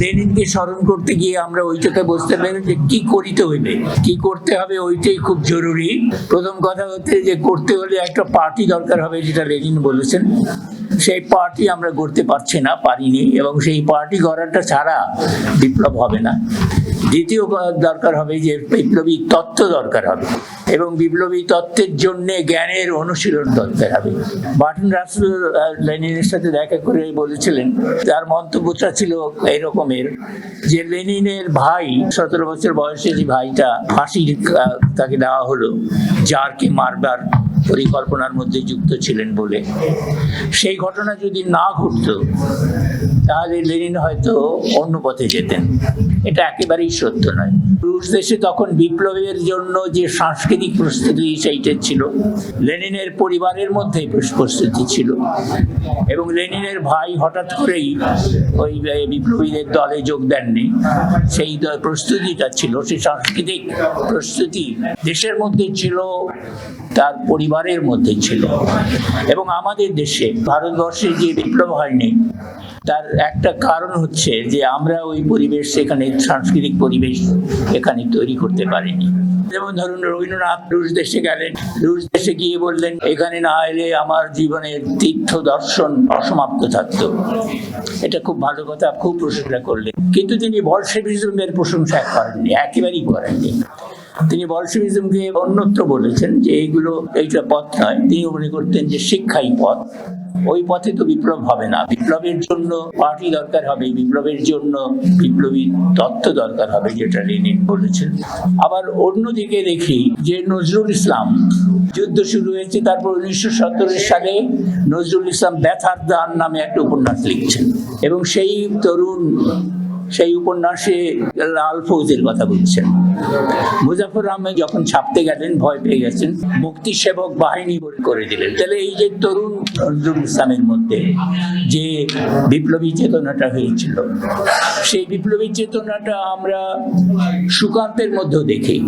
লেনিনকে স্মরণ করতে গিয়ে আমরা ওইটাকে বুঝতে পারি যে কি করিতে হইবে। কি করতে হবে ওইটাই খুব জরুরি। প্রথম কথা হচ্ছে যে করতে হলে একটা পার্টি দরকার হবে, যেটা লেনিন বলেছেন। সেই পার্টি আমরা করতে পারছি না, পারিনি এবং সেই পার্টি গড়াটা ছাড়া বিপ্লব হবে না। দ্বিতীয় দরকার হবে যে বিপ্লবী তত্ত্ব দরকার হবে এবং বিপ্লবী তত্ত্বের জন্য জ্ঞানের অনুশীলন দরকার হবে। বাটন রাসুল লেনিনের সাথে দেখা করে বলেছিলেন তার মন্তব্যটা ছিল এরকমের যে লেনিনের ভাই, সতেরো বছর বয়সে যে ভাইটা ফাঁসির তাকে দেওয়া হলো, যারকে মারবার পরিকল্পনার মধ্যে যুক্ত ছিলেন বলে। সেই ঘটনা যদি না ঘটতো, তাহলে লেনিন হয়তো অন্য পথে যেতেন। এটা একেবারেই সত্য নয়। রুশ দেশে তখন বিপ্লবের জন্য যে সাংস্কৃতিক প্রস্তুতি সেইটা ছিল, লেনিনের পরিবারের মধ্যে প্রস্তুতি ছিল। এবং লেনিনের ভাই হঠাৎ করেই ওই বিপ্লবীদের দলে যোগ দেননি। সেই প্রস্তুতিটা ছিল, সেই সাংস্কৃতিক প্রস্তুতি দেশের মধ্যে ছিল তার পরিবারের মধ্যে ছিল। এবং আমাদের দেশে ভারতবর্ষে যে বিপ্লব হয়নি, তার একটা কারণ হচ্ছে যে আমরা ওই পরিবেশ এখানে, সাংস্কৃতিক পরিবেশ এখানে তৈরি করতে পারিনি। যেমন ধরুন রবীন্দ্রনাথ রুশ দেশে গেলেন, রুশ দেশে গিয়ে বললেন, এখানে না এলে আমার জীবনের তীর্থ দর্শন অসমাপ্ত থাকতো। এটা খুব ভালো কথা, খুব প্রশংসা করলেন। কিন্তু তিনি বলসেভিজমের প্রশংসা করেননি, একেবারেই করেননি। তিনি বলসেভিজমকে অন্যত্র বলেছেন যে এইগুলো এইটা পথ নয়। তিনি মনে করতেন যে শিক্ষাই পথ। ওই পথে তো বিপ্লব হবে না। বিপ্লবের জন্য পার্টি দরকার হবে। বিপ্লবের জন্য বিপ্লবী তত্ত্ব দরকার হবে যেটা লেনিন বলেছেন। আবার অন্যদিকে দেখি যে নজরুল ইসলাম যুদ্ধ শুরু হয়েছে তারপর উনিশশো সতেরো সালে নজরুল ইসলাম ব্যথার দান নামে একটা উপন্যাস লিখছেন। এবং সেই তরুণ সেই উপন্যাসে লাল ফৌজের কথা বলছেন। মুজাফর আহমেদ যখন ছাপতে গেলেন, ভয় পেয়ে গেছেন মুক্তি সেবক বাহিনী করে- দিলেন। তাহলে এই যে তরুণ নজরুল ইসলামের মধ্যে যে বিপ্লবী চেতনাটা হয়েছিল, সেই বিপ্লবী চেতনাটা আমরা সুকান্তের মধ্যেও দেখি।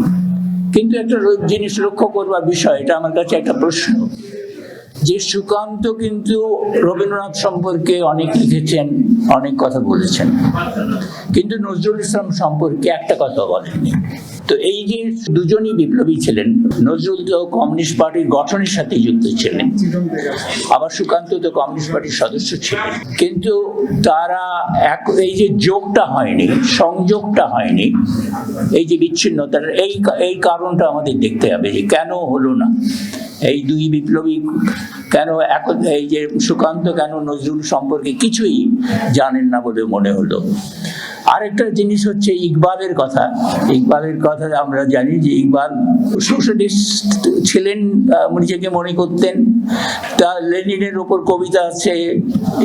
কিন্তু একটা জিনিস লক্ষ্য করবার বিষয়, এটা আমার কাছে একটা প্রশ্ন। যে সুকান্ত কিন্তু রবীন্দ্রনাথ সম্পর্কে অনেক লিখেছেন, অনেক কথা বলেছেন। কিন্তু নজরুল ইসলাম সম্পর্কে একটা কথা বলেননি। তো এই যে দুজনই বিপ্লবী ছিলেন, নজরুল তো কমিউনিস্ট পার্টির গঠনের সাথে যুক্ত ছিলেন, আবার সুকান্ত তো কমিউনিস্ট পার্টির সদস্য ছিলেন। কিন্তু তারা এক, এই যে যোগটা হয়নি, সংযোগটা হয়নি, এই যে বিচ্ছিন্নতার, এই এই কারণটা আমাদের দেখতে হবে যে কেন হলো না। এই দুই বিপ্লবী কেন এখন এই যে সুকান্ত কেন নজরুল সম্পর্কে কিছুই জানেন না বলে মনে হলো। আরেকটা জিনিস হচ্ছে ইকবালের কথা। ইকবালের কথা আমরা জানি যে ইকবাল সোশ্যালিস্ট ছিলেন নিজেকে মনে করতেন। তা লেনিনের উপর কবিতা আছে,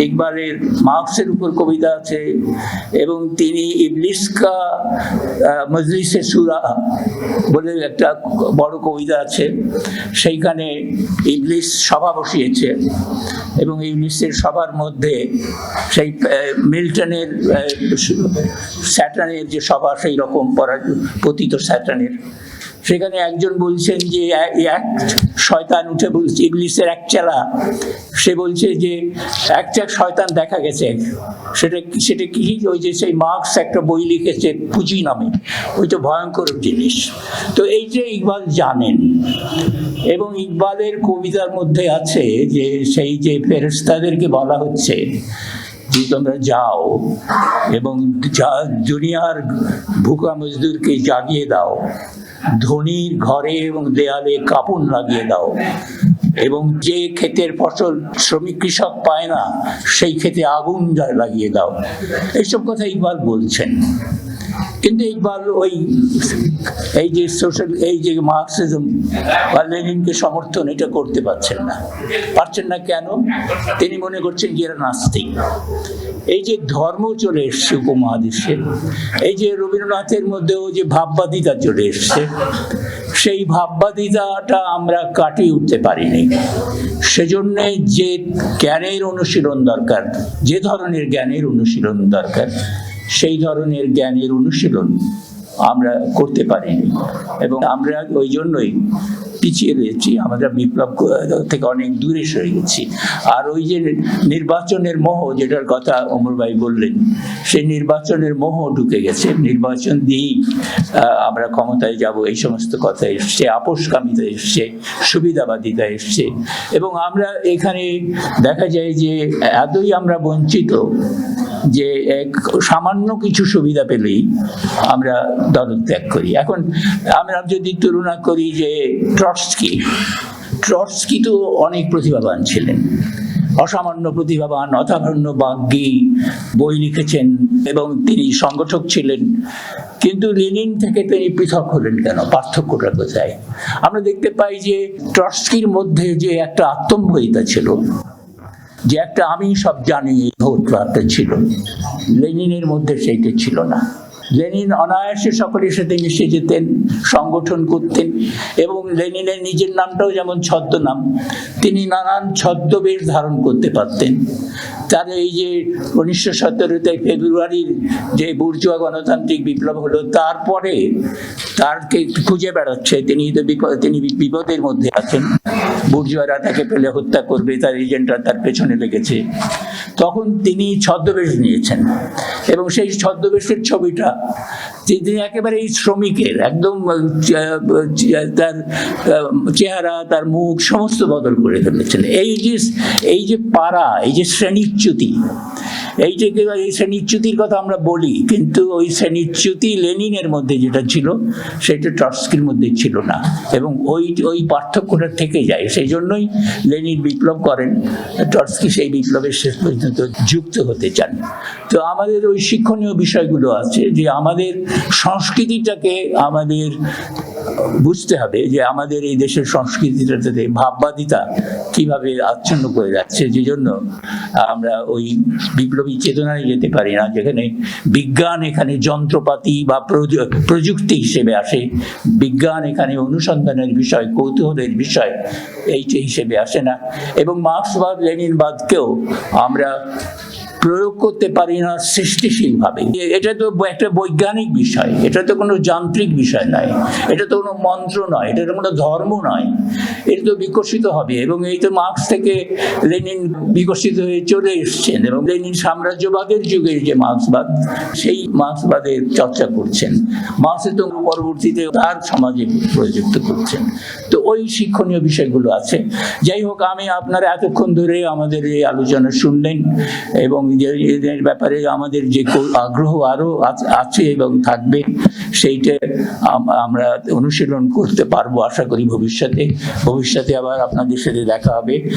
ইকবালের মার্কসের উপর কবিতা আছে, এবং তিনি ইবলিসকা মজলিসে সুরা বলে একটা বড় কবিতা আছে। সেইখানে ইবলিস সভা বসিয়েছে, এবং ইবলিসের সভার মধ্যে সেই মিল্টনের স্যাটানের যে সভা, সেই রকম পতিত স্যাটানের সেখানে একজন বলছেন যে এক শয়তান উঠে বলছে, ইবলিসের এক চেলা। সে বলছে যে, এক একটা শয়তান দেখা গেছে। সেটা সেটা কি? ওই যে সেই মার্কস একটা বই লিখেছে, পুঁজি নামে। ওই তো ভয়ঙ্কর জিনিস। তো এই যে ইকবাল জানেন, এবং ইকবালের কবিতার মধ্যে আছে যে, সেই যে ফেরেস্তাদেরকে বলা হচ্ছে যে তোমরা যাও এবং দুনিয়ার ভুকা মজদুরকে জাগিয়ে দাও, ধনির ঘরে এবং দেয়ালে কাপড় লাগিয়ে দাও। এবং যে ক্ষেতের ফসল শ্রমিক কৃষক পায় না, সেই ক্ষেতে আগুন লাগিয়ে দাও। এইসব কথা ইকবাল বলছেন। কিন্তু ইকবাল ওই এই যে সোশ্যাল, এই যে মার্কসিজম বা লেনিনকে সমর্থন, এটা করতে পারছেন না। পারছেন না কেন? তিনি মনে করছেন যে এরা নাস্তিক। এই যে ধর্ম চলে এসছে উপমহাদেশে, এই যে রবীন্দ্রনাথের মধ্যেও যে ভাববাদিতা চলে এসছে, সেই ভাববাদিতাটা আমরা কাটিয়ে উঠতে পারিনি। সেজন্য যে জ্ঞানের অনুশীলন দরকার, যে ধরনের জ্ঞানের অনুশীলন দরকার, সেই ধরনের জ্ঞানের অনুশীলন আমরা করতে পারিনি। এবং আমরা ওই জন্যই পিছিয়ে রয়েছি আমরা বিপ্লব থেকে অনেক দূরে সরে গেছি। আর ওই যে নির্বাচনের মোহ, যেটার কথা অমর ভাই বললেন সেই নির্বাচনের মোহ ঢুকে গেছে। নির্বাচন দিয়েই আমরা ক্ষমতায় যাব, এই সমস্ত কথা এসছে আপোষকামিতা এসছে, সুবিধাবাদিতা এসছে। এবং আমরা এখানে দেখা যায় যে এতই আমরা বঞ্চিত যে এক সামান্য কিছু সুবিধা পেলেই আমরা দলত্যাগ করি। এখন আমরা যদি তুলনা করি যে ট্রটস্কি ট্রটস্কি তো অনেক প্রতিভাবান ছিলেন। অসামান্য প্রতিভাবান অসামান্য বাগ্যী বই লিখেছেন এবং তিনি সংগঠক ছিলেন। কিন্তু লেনিন থেকে তিনি পৃথক হলেন কেন? পার্থক্যটা কোথায়? আমরা দেখতে পাই যে ট্রটস্কির মধ্যে যে একটা আত্মম্বহিতা ছিল যে একটা আমি সব জানি ভৌত ছিল। লেনিনের মধ্যে সেইটা ছিল না। লেনিন অনায়াসে সকলের সাথে মিশে যেতেন, সংগঠন করতেন এবং লেনিনের নিজের নামটাও যেমন ছদ্মনাম, তিনি নানান ছদ্মবেশ ধারণ করতে পারতেন। তার এই যে উনিশশো সতেরোতে ফেব্রুয়ারির যে বুর্জুয়া গণতান্ত্রিক বিপ্লব হলো, তারপরে তারকে খুঁজে বেড়াচ্ছে, তিনি তো তিনি বিপদের মধ্যে আছেন। বুর্জুয়ারা তাকে পেলে হত্যা করবে, তার এজেন্টরা তার পেছনে লেগেছে। তখন তিনি ছদ্মবেশ নিয়েছেন। এবং সেই ছদ্মবেশের ছবিটা তিনি একেবারে এই শ্রমিকের, একদম তার চেহারা, তার মুখ, সমস্ত বদল করে ফেলেছেন। এই যে এই যে পাড়া, এই যে শ্রেণীচ্যুতি এই যে এই শ্রেণীচ্যুতির কথা আমরা বলি, কিন্তু ওই শ্রেণীচ্যুতি লেনিনের মধ্যে যেটা ছিল, সেটা ট্রটস্কির মধ্যে ছিল না। এবং ওই ওই পার্থক্যটা থেকে যায়। সেই জন্যই লেনিন বিপ্লব করেন। ট্রটস্কি সেই বিপ্লবের শেষ পর্যন্ত যুক্ত হতে চান। তো আমাদের ওই শিক্ষণীয় বিষয়গুলো আছে যে আমাদের সংস্কৃতিটাকে আমাদের বুঝতে হবে যে আমাদের এই দেশের সংস্কৃতিটাতে ভাববাদিতা কীভাবে আচ্ছন্ন করে যাচ্ছে যে জন্য আমরা ওই বিপ্লবী চেতনায় যেতে পারি না, যেখানে বিজ্ঞান এখানে যন্ত্রপাতি বা প্রযু- প্রযুক্তি হিসেবে আসে, বিজ্ঞান এখানে অনুসন্ধানের বিষয়, কৌতূহলের বিষয় এইটা হিসেবে আসে না। এবং মার্ক্সবাদ লেনিনবাদকেও আমরা প্রয়োগ করতে পারি না সৃষ্টিশীলভাবে। এটা তো একটা বৈজ্ঞানিক বিষয়। এটা তো কোনো যান্ত্রিক বিষয় নয়। এটা তো কোনো মন্ত্র নয়। এটা তো কোনো ধর্ম নয়। এটা তো বিকশিত হবে এবং এই তো মার্ক্স থেকে লেনিন বিকশিত হয়ে চলে এসছেন এবং লেনিন সাম্রাজ্যবাদের যুগের যে মার্ক্সবাদ, সেই মার্ক্সবাদের চর্চা করছেন। মার্ক্সে তো পরবর্তীতে তার সমাজে প্রযুক্ত করছেন। তো ওই শিক্ষণীয় বিষয়গুলো আছে। যাই হোক, আমি আপনারা এতক্ষণ ধরে আমাদের এই আলোচনা শুনলেন এবং এদের ব্যাপারে আমাদের যে আগ্রহ আরও আছ- আছে এবং থাকবে, সেইটা আমরা অনুশীলন করতে পারব আশা করি ভবিষ্যতে। ভবিষ্যতে আবার আপনাদের সাথে দেখা হবে।